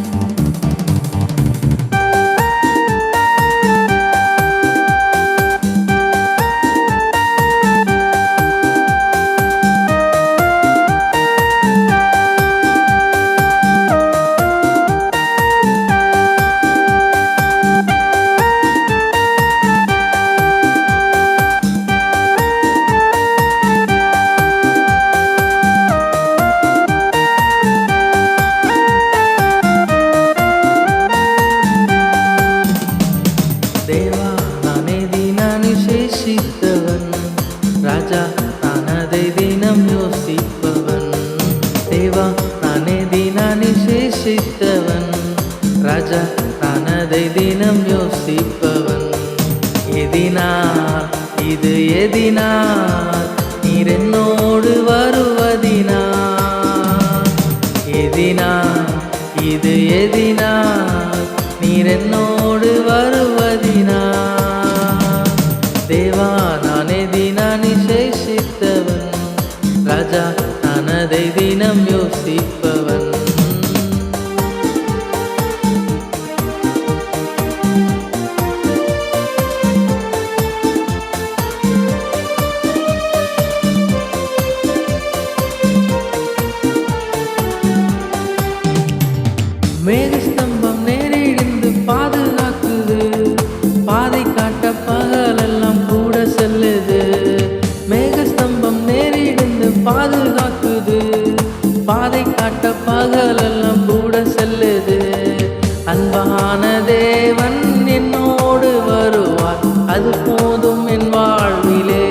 தேவா அதை தினம் யோசிப்பவன். தேவா நானே தினானி சேஷித்தவன். ராஜா நான் அதை தினம் யோசிப்பவன். எதினால் இது எதினால் நீர் என்னோடு வருவதினா எதினால் இது எதினால் நீர் என்னோடு வருவதினா ராஜா நான் தினம் யோசிப்பவன். பாதை காட்ட பகலெல்லாம் கூட செல்லுது. அன்பான தேவன் என்னோடு வருவார். அது போதும் என் வாழ்விலே.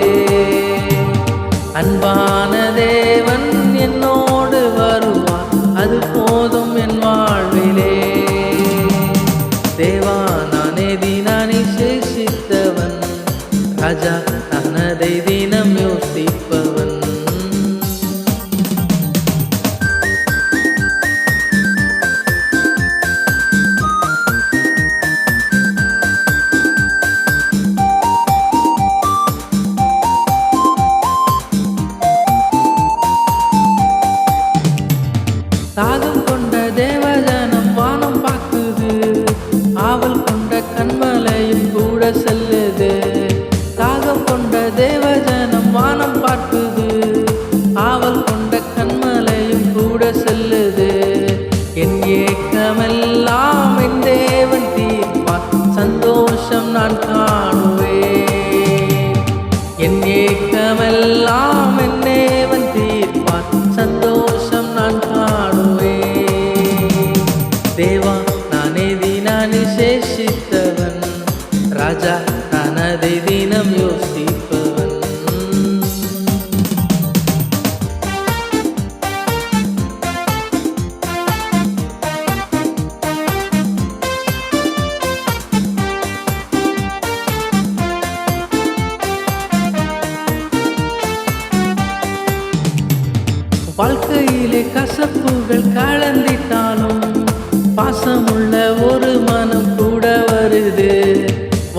அன்பான தேவன் என்னோடு வருவார். அது போதும் என் வாழ்விலே. தேவா நானே தினானி சேஷித்தவன் ராஜா தாகம் கொண்ட தேவஜனம் வானம் பார்க்குது. ஆவல் கொண்ட கண்மலையும் கூட செல்லுது. தாகம் கொண்ட தேவஜனம் வானம் பார்க்குது. ஆவல் கொண்ட கண்மலையும் கூட செல்லுது. என் ஏக்கமெல்லாம் என் தேவன் தீர்ப்பார். சந்தோஷம் நான் காணுவேன். என் ஏக்கமெல்லாம் என் தேவன் தீர்ப்பார் தினானி ராஜா நான் தினம் யோசிப்பவன். வாழ்க்கையிலே கசப்புகள் கலந்திட்டாலும் பாசமுள்ள ஒரு மனம்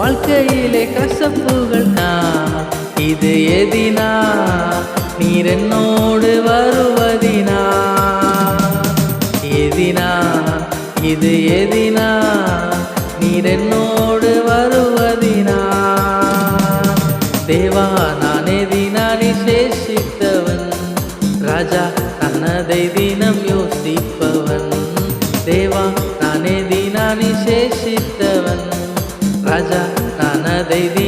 வாழ்க்கையிலே கசப்புகள் தான் இது எதினா? நீர் என்னோடு வருவதினா? எதினா? இது எதினா? நீர் என்னோடு வருவதினா? தேவா நானே தினானி சேஷித்தவன். ராஜா தன்னதை தினம் யோசிப்பவன். தேவா நானே தினானி சேஷித்தவன் ராஜா நான் அதை தினம் யோசிப்பவன்